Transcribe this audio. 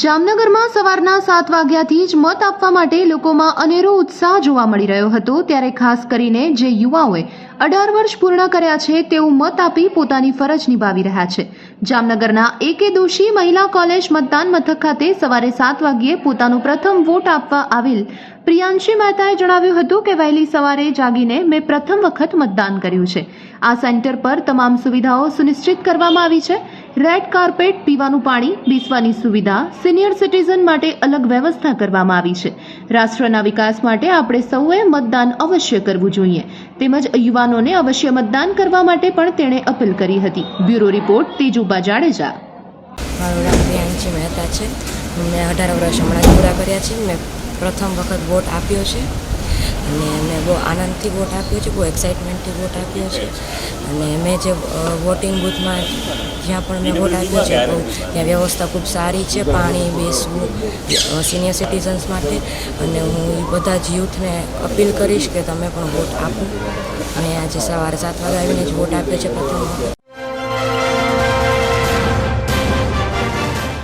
જામનગરમાં સવારના સાત વાગ્યાથી જ મત આપવા માટે લોકોમાં અનેરો ઉત્સાહ જોવા મળી રહ્યો હતો. ત્યારે ખાસ કરીને જે યુવાઓએ અઢાર વર્ષ પૂર્ણ કર્યા છે, તેઓ મત આપી પોતાની ફરજ નિભાવી રહ્યા છે. જામનગરના એકે દોશી મહિલા કોલેજ મતદાન મથક ખાતે સવારે સાત વાગ્યે પોતાનો પ્રથમ વોટ આપવા આવેલ પ્રિયાંશી મહેતાએ જણાવ્યું હતું કે, વહેલી સવારે જાગીને મેં પ્રથમ વખત મતદાન કર્યું છે. આ સેન્ટર પર તમામ સુવિધાઓ સુનિશ્ચિત કરવામાં આવી છે. રેડ કાર્પેટ, પીવાનું પાણી, બેસવાની સુવિધા, સિનિયર સિટીઝન માટે અલગ વ્યવસ્થા કરવામાં આવી છે. રાષ્ટ્રના વિકાસ માટે આપણે સૌએ મતદાન અવશ્ય કરવું જોઈએ. તેમજ યુવાનોને અવશ્ય મતદાન કરવા માટે પણ તેણે અપીલ કરી હતી. Bureau report, Tejuba Jadeja. મારું નામ પ્રિયાંશી મહેતા છે. મેં અઢાર વર્ષ હમણાં પૂરા કર્યા છે. મેં પ્રથમ વખત વોટ આપ્યો છે. અને બહુ આનંદથી વોટ આપ્યો છે, બહુ એક્સાઇટમેન્ટથી વોટ આપ્યો છે. અને મેં જે વોટિંગ બૂથમાં જ્યાં પણ મેં વોટ આપ્યો છે, બહુ, ત્યાં વ્યવસ્થા ખૂબ સારી છે, પાણી, બેસવું સિનિયર સિટીઝન્સ માટે. અને હું બધા જ યુથને અપીલ કરીશ કે તમે પણ વોટ આપો. અને આજે સવારે સાત વાગે આવીને જ વોટ આપ્યો છે પ્રથમ.